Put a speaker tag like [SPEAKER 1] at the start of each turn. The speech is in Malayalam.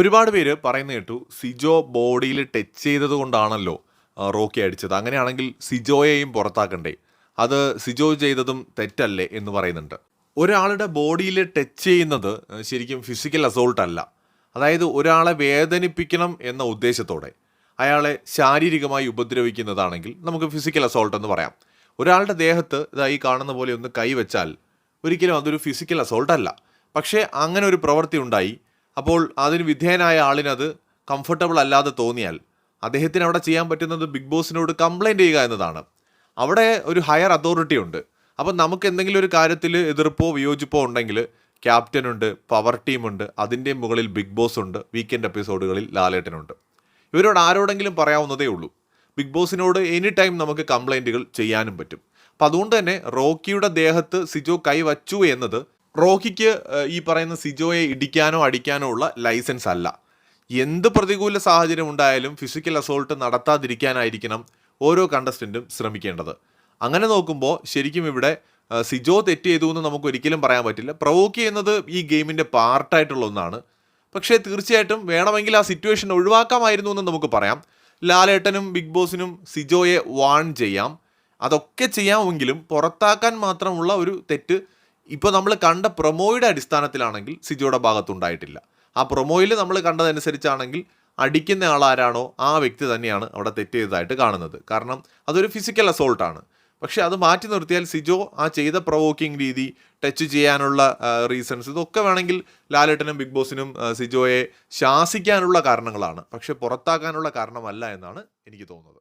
[SPEAKER 1] ഒരുപാട് പേര് പറയുന്ന കേട്ടു സിജോ ബോഡിയിൽ ടച്ച് ചെയ്തത് കൊണ്ടാണല്ലോ റോക്കി അടിച്ചത്. അങ്ങനെയാണെങ്കിൽ സിജോയെയും പുറത്താക്കണ്ടേ? അത് സിജോ ചെയ്തതും തെറ്റല്ലേ എന്ന് പറയുന്നുണ്ട്. ഒരാളുടെ ബോഡിയിൽ ടച്ച് ചെയ്യുന്നത് ശരിക്കും ഫിസിക്കൽ അസോൾട്ട് അല്ല. അതായത് ഒരാളെ വേദനിപ്പിക്കണം എന്ന ഉദ്ദേശത്തോടെ അയാളെ ശാരീരികമായി ഉപദ്രവിക്കുന്നതാണെങ്കിൽ നമുക്ക് ഫിസിക്കൽ അസോൾട്ട് എന്ന് പറയാം. ഒരാളുടെ ദേഹത്ത് ഇതായി കാണുന്ന പോലെ ഒന്ന് കൈവച്ചാൽ ഒരിക്കലും അതൊരു ഫിസിക്കൽ അസോൾട്ട് അല്ല. പക്ഷേ അങ്ങനെ ഒരു പ്രവൃത്തി ഉണ്ടായി അപ്പോൾ അതിന് വിധേയനായ ആളിനത് കംഫർട്ടബിൾ അല്ലാതെ തോന്നിയാൽ അദ്ദേഹത്തിന് അവിടെ ചെയ്യാൻ പറ്റുന്നത് ബിഗ് ബോസിനോട് കംപ്ലൈന്റ് ചെയ്യുക എന്നതാണ്. അവിടെ ഒരു ഹയർ അതോറിറ്റി ഉണ്ട്. അപ്പം നമുക്ക് എന്തെങ്കിലും ഒരു കാര്യത്തിൽ എതിർപ്പോ വിയോജിപ്പോ ഉണ്ടെങ്കിൽ ക്യാപ്റ്റൻ ഉണ്ട് പവർ ടീമുണ്ട് അതിന്റെ മുകളിൽ ബിഗ് ബോസ് ഉണ്ട് വീക്കെൻഡ് എപ്പിസോഡുകളിൽ ലാലേട്ടനുണ്ട് ഇവരോട് ആരോടെങ്കിലും പറയാവുന്നതേ ഉള്ളൂ. ബിഗ് ബോസിനോട് എനി ടൈം നമുക്ക് കംപ്ലൈന്റുകൾ ചെയ്യാനും പറ്റും. അപ്പം അതുകൊണ്ട് തന്നെ റോക്കിയുടെ ദേഹത്ത് സിജോ കൈവച്ചു എന്നത് റോക്കിക്ക് ഈ പറയുന്ന സിജോയെ ഇടിക്കാനോ അടിക്കാനോ ഉള്ള ലൈസൻസ് അല്ല. എന്ത് പ്രതികൂല സാഹചര്യം ഉണ്ടായാലും ഫിസിക്കൽ അസോൾട്ട് നടത്താതിരിക്കാനായിരിക്കണം ഓരോ കണ്ടസ്റ്റന്റും ശ്രമിക്കേണ്ടത്. അങ്ങനെ നോക്കുമ്പോൾ ശരിക്കും ഇവിടെ സിജോ തെറ്റ് ചെയ്തു എന്ന് നമുക്ക് ഒരിക്കലും പറയാൻ പറ്റില്ല. പ്രവോക്ക് ചെയ്യുന്നത് ഈ ഗെയിമിന്റെ പാർട്ടായിട്ടുള്ള ഒന്നാണ്. പക്ഷേ തീർച്ചയായിട്ടും വേണമെങ്കിൽ ആ സിറ്റുവേഷൻ ഒഴിവാക്കാമായിരുന്നു എന്ന് നമുക്ക് പറയാം. ലാലേട്ടനും ബിഗ് ബോസിനും സിജോയെ വാൺ ചെയ്യാം. അതൊക്കെ ചെയ്യാമെങ്കിലും പുറത്താക്കാൻ മാത്രമുള്ള ഒരു തെറ്റ് ഇപ്പോൾ നമ്മൾ കണ്ട പ്രൊമോയുടെ അടിസ്ഥാനത്തിലാണെങ്കിൽ സിജോയുടെ ഭാഗത്തുണ്ടായിട്ടില്ല. ആ പ്രൊമോയിൽ നമ്മൾ കണ്ടതനുസരിച്ചാണെങ്കിൽ അടിക്കുന്ന ആളാരാണോ ആ വ്യക്തി തന്നെയാണ് അവിടെ തെറ്റ് ചെയ്തതായിട്ട് കാണുന്നത്. കാരണം അതൊരു ഫിസിക്കൽ അസോൾട്ടാണ് പക്ഷേ അത് മാറ്റി നിർത്തിയാൽ സിജോ ആ ചെയ്ത പ്രൊവോക്കിംഗ് രീതി ടച്ച് ചെയ്യാനുള്ള റീസൺസ് ഇതൊക്കെ വേണമെങ്കിൽ ലാലേട്ടനും ബിഗ് ബോസിനും സിജോയെ ശാസിക്കാനുള്ള കാരണങ്ങളാണ്. പക്ഷെ പുറത്താക്കാനുള്ള കാരണമല്ല എന്നാണ് എനിക്ക് തോന്നുന്നത്.